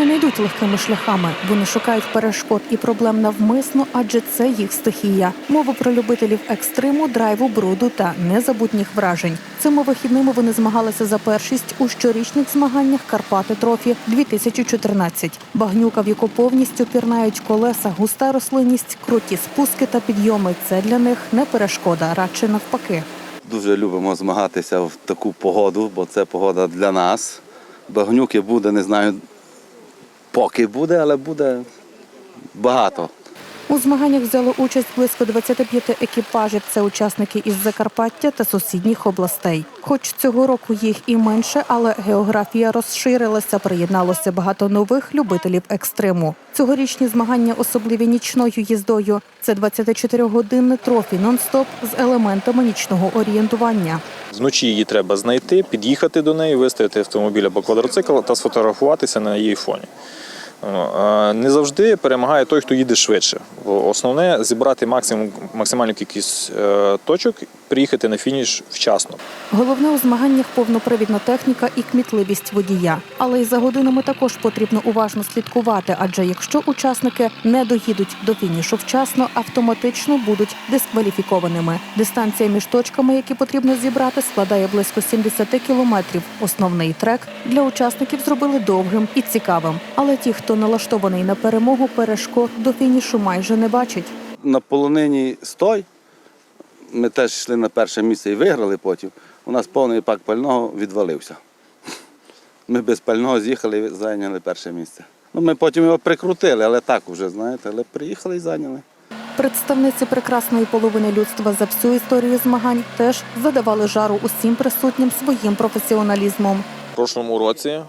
Вони не йдуть легкими шляхами, вони шукають перешкод і проблем навмисно, адже це їх стихія. Мова про любителів екстриму, драйву, бруду та незабутніх вражень. Цими вихідними вони змагалися за першість у щорічних змаганнях Карпати Трофі 2014. Багнюка, в яку повністю пірнають колеса, густа рослинність, круті спуски та підйоми. Це для них не перешкода, радше навпаки. Дуже любимо змагатися в таку погоду, бо це погода для нас. Багнюки буде, не знаю, поки буде, але буде багато. У змаганнях взяло участь близько 25 екіпажів. Це учасники із Закарпаття та сусідніх областей. Хоч цього року їх і менше, але географія розширилася. Приєдналося багато нових любителів екстриму. Цьогорічні змагання особливі нічною їздою. Це 24-годинне трофі нон-стоп з елементами нічного орієнтування. Вночі її треба знайти, під'їхати до неї, виставити автомобіль або квадроцикл та сфотографуватися на її фоні. Не завжди перемагає той, хто їде швидше. Основне зібрати максимум, максимальну кількість е, точок, приїхати на фініш вчасно. Головне у змаганнях повнопривідна техніка і кмітливість водія. Але й за годинами також потрібно уважно слідкувати, адже якщо учасники не доїдуть до фінішу вчасно, автоматично будуть дискваліфікованими. Дистанція між точками, які потрібно зібрати, складає близько 70 кілометрів. Основний трек для учасників зробили довгим і цікавим. Але ті, хто налаштований на перемогу, перешкод до фінішу майже не бачать. На полонині стой. Ми теж йшли на перше місце і виграли потім. У нас повний пак пального відвалився. Ми без пального з'їхали і зайняли перше місце. Ну, ми потім його прикрутили, але так вже, знаєте, але приїхали і зайняли. Представниці прекрасної половини людства за всю історію змагань теж задавали жару усім присутнім своїм професіоналізмом. В прошлому році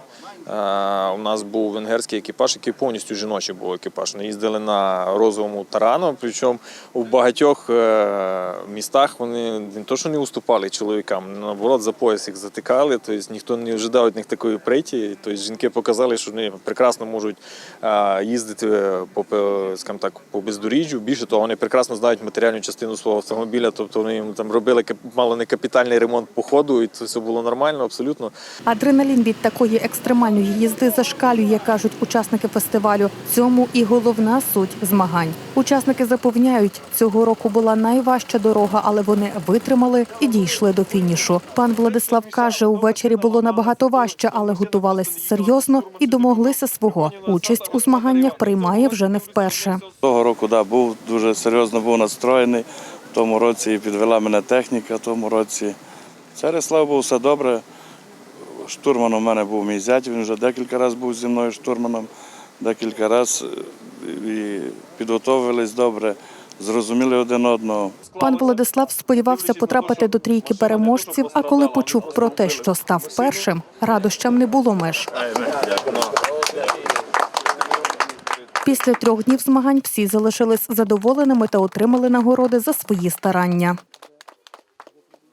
у нас був венгерський екіпаж, який повністю жіночий був екіпаж. Вони їздили на розовому тарану, причому у багатьох е, містах вони не то, що не уступали чоловікам, наоборот, за пояс їх затикали. Тобто ніхто не ожидав від них такої приті. Тобто жінки показали, що вони прекрасно можуть е, їздити по, скажімо так, по бездоріжжю. Більше того, вони прекрасно знають матеріальну частину свого автомобіля. Тобто вони їм там робили мало не капітальний ремонт по ходу, і це все було нормально, абсолютно. Адреналін від такої екстремальної їзди зашкалює, кажуть учасники фестивалю. Цьому і головна суть змагань. Учасники запевняють, цього року була найважча дорога, але вони витримали і дійшли до фінішу. Пан Владислав каже, увечері було набагато важче, але готувались серйозно і домоглися свого. Участь у змаганнях приймає вже не вперше. Того року да, був дуже серйозно був настроєний. В тому році підвела мене техніка, в тому році. Це, слава Богу, все добре. Штурманом у мене був мій зять, він вже декілька разів був зі мною штурманом, декілька разів і підготовились добре, зрозуміли один одного. Пан Владислав сподівався потрапити до трійки переможців. А коли почув про те, що став першим, радощам не було меж. Після трьох днів змагань всі залишились задоволеними та отримали нагороди за свої старання.